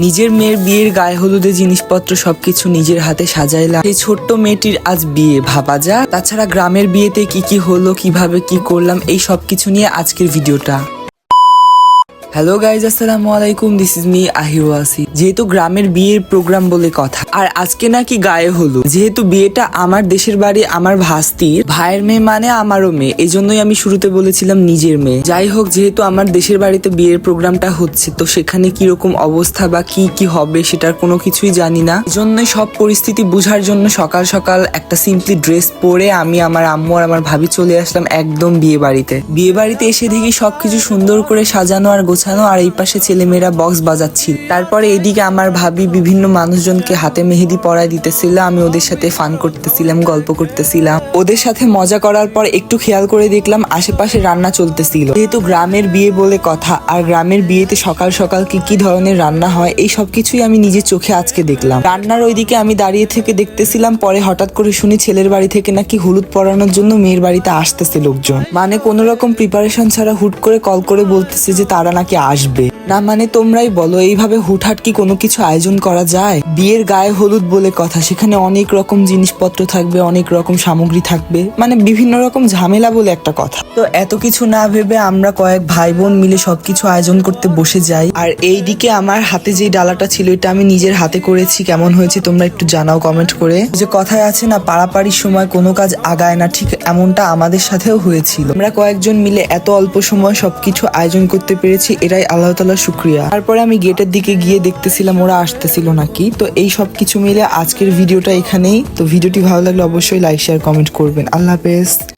নিজের মেয়ের বিয়ের গায়ে হলুদে জিনিসপত্র সবকিছু নিজের হাতে সাজাইলাম। এই ছোট্ট মেয়েটির আজ বিয়ে, ভাবা যা তাছাড়া গ্রামের বিয়েতে কি কি হলো, কীভাবে কি করলাম, এই সবকিছু নিয়ে আজকের ভিডিওটা। হ্যালো গাইজ আসসালামু আলাইকুম দিস ইজ মি আহিরো আসি যেহেতু গ্রামের বিয়ের প্রোগ্রাম বলে কথা, আর আজকে নাকি গায়ে হলো যেহেতু বিয়েটা আমার দেশের বাড়ি, আমার ভাস্তির, ভাইয়ের মেয়ে মানে আমারও মেয়ে এই জন্যই আমি শুরুতে বলেছিলাম নিজের মেয়ে। যাই হোক, যেহেতু আমার দেশের বাড়িতে বিয়ের প্রোগ্রামটা হচ্ছে, তো সেখানে কীরকম অবস্থা বা কি কি হবে সেটার কোনো কিছুই জানি না। জন্যই সব পরিস্থিতি বুঝার জন্য সকাল সকাল একটা সিম্পলি ড্রেস পরে আমি আমার আম্মু আর আমার ভাবি চলে আসলাম একদম বিয়ে বাড়িতে। বিয়ে বাড়িতে এসে দেখি সবকিছু সুন্দর করে সাজানো আর গোছানো আর এই পাশে ছেলেমেয়েরা বক্স বাজাচ্ছিল। তারপরে এদিকে আমার ভাবি বিভিন্ন মানুষজনকে হাতে মেহেদি পরায় দিতেছিল, আমি ওদের সাথে ফান করতেছিলাম, গল্প করতেছিলাম। ওদের সাথে মজা করার পর একটু খেয়াল করে দেখলাম আশেপাশে রান্না চলতেছিল। যেহেতু গ্রামের বিয়ে বলে কথা, আর গ্রামের বিয়েতে সকাল সকাল কি কি ধরনের রান্না হয়, এই সব কিছুই আমি নিজের চোখে আজকে দেখলাম। রান্নার ওইদিকে আমি দাঁড়িয়ে থেকে দেখতেছিলাম, পরে হঠাৎ করে শুনি ছেলের বাড়ি থেকে নাকি হলুদ পরানোর জন্য মেয়ের বাড়িতে আসতেছে লোকজন। মানে কোনো রকম প্রিপারেশন ছাড়া হুট করে কল করে বলতেছে যে তারা নাকি আসবে। না মানে তোমরাই বলো, এইভাবে হুটহাট কি কোনো কিছু আয়োজন করা যায়? বিয়ের গায়ে হলুদ বলে কথা, সেখানে অনেক রকম জিনিসপত্র থাকবে, অনেক রকম সামগ্রী থাকবে মানে বিভিন্ন রকম ঝামেলা বলে একটা কথা। তো এত কিছু না ভেবে আমরা কয়েক ভাই বোন মিলে সবকিছু আয়োজন করতে বসে যাই। আর এই দিকে আমার হাতে যে ডালাটা ছিল, এটা আমি নিজের হাতে করেছি। কেমন হয়েছে তোমরা একটু জানাও কমেন্ট করে। যে কথায় আছে না পাড়াপাড়ির সময় কোনো কাজ আগায় না, ঠিক এমনটা আমাদের সাথেও হয়েছিল। আমরা কয়েকজন মিলে এত অল্প সময় সবকিছু আয়োজন করতে পেরেছি, এটাই আল্লাহ তালা শুক্রিয়া। তারপরে আমি গেটের দিকে গিয়ে দেখতেছিলাম ওরা আসতেছিল নাকি। তো এই সব কিছু মিলে আজকের ভিডিওটা এখানেই। তো ভিডিওটি ভালো লাগলে অবশ্যই লাইক শেয়ার কমেন্ট করবেন। আল্লাহ হাফেজ।